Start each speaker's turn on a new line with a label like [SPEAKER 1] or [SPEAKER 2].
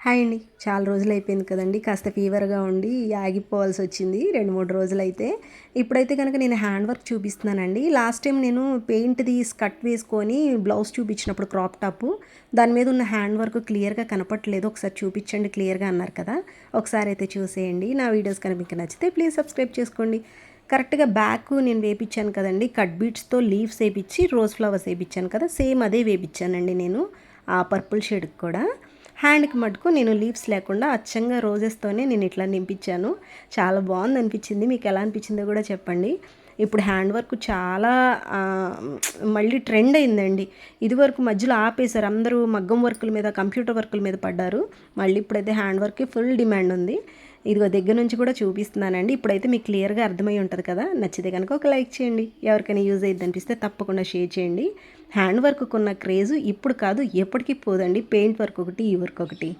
[SPEAKER 1] Hi అండి. చాలా రోజులు అయిపోయింది కదండి. కాస్త ఫీవర్గా ఉండి ఆగిపోవాల్సి వచ్చింది రెండు మూడు రోజులు అయితే ఇప్పుడైతే కనుక నేను హ్యాండ్ వర్క్ చూపిస్తున్నానండి. లాస్ట్ టైం నేను పెయింట్ది స్కట్ వేసుకొని బ్లౌజ్ చూపించినప్పుడు క్రాప్ టాప్ దాని మీద ఉన్న హ్యాండ్ వర్క్ క్లియర్గా కనపట్లేదు ఒకసారి చూపించండి క్లియర్గా అన్నారు కదా. ఒకసారి అయితే చూసేయండి. నా వీడియోస్ కనుక మీకు నచ్చితే ప్లీజ్ సబ్స్క్రైబ్ చేసుకోండి. కరెక్ట్గా బ్యాక్ నేను వేపించాను కదండి. కట్ బీట్స్తో లీవ్స్ వేపించి రోజ్ ఫ్లవర్స్ వేపించాను కదా. సేమ్ అదే వేపించానండి నేను. ఆ పర్పుల్ షేడ్కి కూడా. హ్యాండ్కి మటుకు నేను లీవ్స్ లేకుండా అచ్చంగా రోజెస్తోనే నేను ఇట్లా నింపించాను. చాలా బాగుంది అనిపించింది మీకు ఎలా అనిపించిందో కూడా చెప్పండి. ఇప్పుడు హ్యాండ్ వర్క్ చాలా మళ్ళీ ట్రెండ్ అయిందండి. ఇదివరకు మధ్యలో ఆపేశారు. అందరూ మగ్గం వర్కుల మీద కంప్యూటర్ వర్కుల మీద పడ్డారు. మళ్ళీ ఇప్పుడైతే హ్యాండ్ వర్క్కి ఫుల్ డిమాండ్ ఉంది. ఇదిగో దగ్గర నుంచి కూడా చూపిస్తున్నానండి. ఇప్పుడైతే మీకు క్లియర్గా అర్థమై ఉంటుంది కదా. నచ్చితే కనుక ఒక లైక్ చేయండి. ఎవరికైనా యూజ్ అయ్యింది అనిపిస్తే తప్పకుండా షేర్ చేయండి. హ్యాండ్ వర్క్కు ఉన్న క్రేజు ఇప్పుడు కాదు ఎప్పటికీ పోదండి. పెయింట్ వర్క్ ఒకటి ఈ వర్క్ ఒకటి.